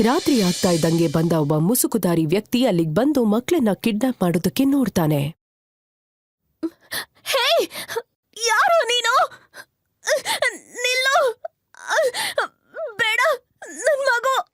ರಾತ್ರಿ ಆಗ್ತಾ ಇದ್ದಂಗೆ ಬಂದ ಒಬ್ಬ ಮುಸುಕುದಾರಿ ವ್ಯಕ್ತಿ ಅಲ್ಲಿಗೆ ಬಂದು ಮಕ್ಕಳನ್ನ ಕಿಡ್ನಾಪ್ ಮಾಡೋದಕ್ಕೆ ನೋಡ್ತಾನೆ. ಹೇ ಯಾರು ನೀನು? ನಿಲ್ಲು. ಬೇಡ ನನ್ ಮಗು.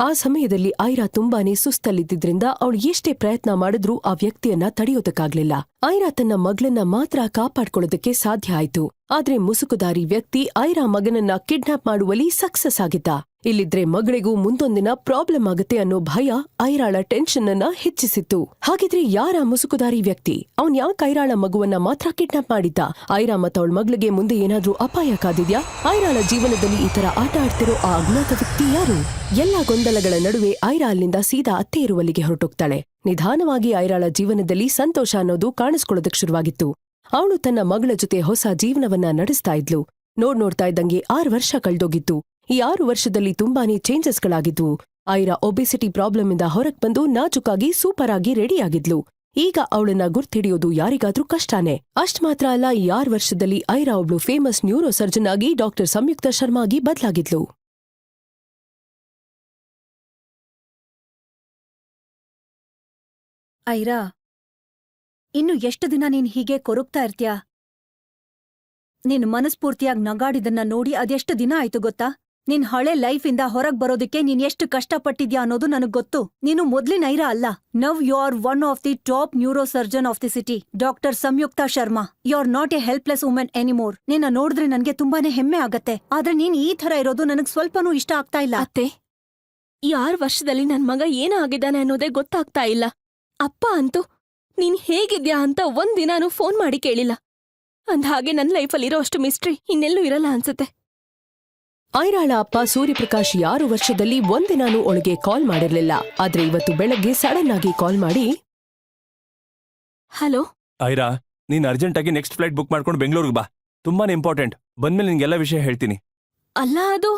ಆ ಸಮಯದಲ್ಲಿ ಐರಾ ತುಂಬಾನೇ ಸುಸ್ತಲ್ಲಿದ್ದಿದ್ರಿಂದ ಅವಳು ಎಷ್ಟೇ ಪ್ರಯತ್ನ ಮಾಡಿದ್ರೂ ಆ ವ್ಯಕ್ತಿಯನ್ನ ತಡೆಯೋದಕ್ಕಾಗ್ಲಿಲ್ಲ. ಐರಾ ತನ್ನ ಮಗಳನ್ನ ಮಾತ್ರ ಕಾಪಾಡ್ಕೊಳ್ಳೋದಕ್ಕೆ ಸಾಧ್ಯ ಆಯ್ತು. ಆದ್ರೆ ಮುಸುಕುದಾರಿ ವ್ಯಕ್ತಿ ಐರಾ ಮಗನನ್ನ ಕಿಡ್ನಾಪ್ ಮಾಡುವಲ್ಲಿ ಸಕ್ಸಸ್ ಆಗಿದ್ದ. ಇಲ್ಲಿದ್ರೆ ಮಗಳಿಗೂ ಮುಂದೊಂದಿನ ಪ್ರಾಬ್ಲಮ್ ಆಗುತ್ತೆ ಅನ್ನೋ ಭಯ ಐರಾಳ ಟೆನ್ಷನ್ ಅನ್ನ ಹೆಚ್ಚಿಸಿತ್ತು. ಹಾಗಿದ್ರೆ ಯಾರ ಮುಸುಕುದಾರಿ ವ್ಯಕ್ತಿ? ಅವನ್ ಯಾಕೆ ಐರಾಳ ಮಗುವನ್ನ ಮಾತ್ರ ಕಿಡ್ನಾಪ್ ಮಾಡಿದ್ದ? ಐರಾ ಮತ್ತ ಅವಳ ಮಗಳಿಗೆ ಮುಂದೆ ಏನಾದ್ರೂ ಅಪಾಯ ಕಾದಿದ್ಯಾ? ಐರಾಳ ಜೀವನದಲ್ಲಿ ಈ ತರ ಆಟ ಆಡ್ತಿರೋ ಆ ಅಜ್ಞಾತ ವ್ಯಕ್ತಿ ಯಾರು? ಎಲ್ಲಾ ಗೊಂದಲಗಳ ನಡುವೆ ಐರಾ ಅಲ್ಲಿಂದ ಸೀದಾ ಅತ್ತೆ ಇರುವಲ್ಲಿಗೆ ಹೊರಟೋಗ್ತಾಳೆ. ನಿಧಾನವಾಗಿ ಐರಾಳ ಜೀವನದಲ್ಲಿ ಸಂತೋಷ ಅನ್ನೋದು ಕಾಣಿಸ್ಕೊಳ್ಳೋದಕ್ಕೆ ಶುರುವಾಗಿತ್ತು. ಅವಳು ತನ್ನ ಮಗಳ ಜೊತೆ ಹೊಸ ಜೀವನವನ್ನ ನಡೆಸ್ತಾ ಇದ್ಲು. ನೋಡ್ ನೋಡ್ತಾ ಇದ್ದಂಗೆ ಆರು ವರ್ಷ ಕಳ್ದೋಗಿತ್ತು. ಈ ಆರು ವರ್ಷದಲ್ಲಿ ತುಂಬಾನೇ ಚೇಂಜಸ್ಗಳಾಗಿದ್ವು ಐರಾ ಒಬೆಸಿಟಿ ಪ್ರಾಬ್ಲಮ್ ಇಂದ ಹೊರಗ್ ಬಂದು ನಾಜುಕಾಗಿ ಸೂಪರ್ ಆಗಿ ರೆಡಿಯಾಗಿದ್ಲು. ಈಗ ಅವಳನ್ನ ಗುರ್ತಿಡಿಯೋದು ಯಾರಿಗಾದ್ರೂ ಕಷ್ಟನೇ. ಅಷ್ಟ್ ಮಾತ್ರ ಅಲ್ಲ, ಈ ಆರು ವರ್ಷದಲ್ಲಿ ಐರಾ ಒಬ್ಳು ಫೇಮಸ್ ನ್ಯೂರೋ ಸರ್ಜನ್ ಆಗಿ ಡಾಕ್ಟರ್ ಸಂಯುಕ್ತ ಶರ್ಮಾಗಿ ಬದ್ಲಾಗಿದ್ಲು. ಐರಾ, ಇನ್ನು ಎಷ್ಟು ದಿನ ನೀನ್ ಹೀಗೆ ಕೊರಗ್ತಾ ಇರ್ತ್ಯಾ? ನಿನ್ ಮನಸ್ಫೂರ್ತಿಯಾಗಿ ನಗಾಡಿದನ್ನ ನೋಡಿ ಅದೆಷ್ಟು ದಿನ ಆಯ್ತು ಗೊತ್ತಾ? ನಿನ್ ಹಳೆ ಲೈಫಿಂದ ಹೊರಗ್ ಬರೋದಕ್ಕೆ ನೀನ್ ಎಷ್ಟು ಕಷ್ಟಪಟ್ಟಿದ್ಯಾ ಅನ್ನೋದು ನನಗ್ ಗೊತ್ತು. ನೀನು ಮೊದ್ಲಿನ ಐರಾ ಅಲ್ಲ. Now, you are one of the top neurosurgeon of the city. Doctor Samyukta Sharma. You are not a helpless women anymore. ನಿನ್ನ ನೋಡಿದ್ರೆ ನನ್ಗೆ ತುಂಬಾನೇ ಹೆಮ್ಮೆ ಆಗತ್ತೆ. ಆದ್ರೆ ನೀನ್ ಈ ತರ ಇರೋದು ನನಗ್ ಸ್ವಲ್ಪನೂ ಇಷ್ಟ ಆಗ್ತಾ ಇಲ್ಲ. ಅತ್ತೆ, ಈ ಆರು ವರ್ಷದಲ್ಲಿ ನನ್ ಮಗ ಏನಾಗಿದ್ದಾನೆ ಅನ್ನೋದೇ ಗೊತ್ತಾಗ್ತಾ ಇಲ್ಲ. ಅಪ್ಪ ಅಂತೂ, ನೀನ್ ಹೇಗಿದ್ಯಾ ಅಂತ ಒಂದಿನಾನು ಫೋನ್ ಮಾಡಿ ಕೇಳಿಲ್ಲ. ಅಂದ್ಹಾಗೆ ನನ್ ಲೈಫಲ್ಲಿರೋ ಅಷ್ಟು ಮಿಸ್ಟ್ರಿ ಇನ್ನೆಲ್ಲೂ ಇರಲ್ಲ ಅನ್ಸುತ್ತೆ. ಐರಾಳ ಅಪ್ಪ ಸೂರ್ಯಪ್ರಕಾಶ್ ಯಾರು ವರ್ಷದಲ್ಲಿ ಒಂದಿನಾನು ಒಳಗೆ ಕಾಲ್ ಮಾಡಿರಲಿಲ್ಲ. ಆದ್ರೆ ಇವತ್ತು ಬೆಳಗ್ಗೆ ಸಡನ್ ಆಗಿ ಕಾಲ್ ಮಾಡಿ ಹಲೋ? ಐರಾ ನೀನ್ ಅರ್ಜೆಂಟ್ ಆಗಿ ನೆಕ್ಸ್ಟ್ ಫ್ಲೈಟ್ ಬುಕ್ ಮಾಡ್ಕೊಂಡು ಬೆಂಗಳೂರಿಗೆ ಬಾ. ತುಂಬಾನೇ ಇಂಪಾರ್ಟೆಂಟ್ ಬಂದ್ಮೇಲೆ ನಿನ್ಗೆಲ್ಲ ವಿಷಯ ಹೇಳ್ತೀನಿ. ಅಲ್ಲ ಅದು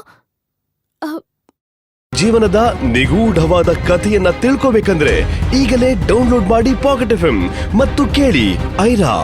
ಜೀವನದ ನಿಗೂಢವಾದ ಕಥೆಯನ್ನ ತಿಳ್ಕೋಬೇಕಂದ್ರೆ ಈಗಲೇ ಡೌನ್ಲೋಡ್ ಮಾಡಿ ಪಾಕೆಟ್ ಎಫ್ ಮತ್ತು ಕೇಳಿ ಐರಾ.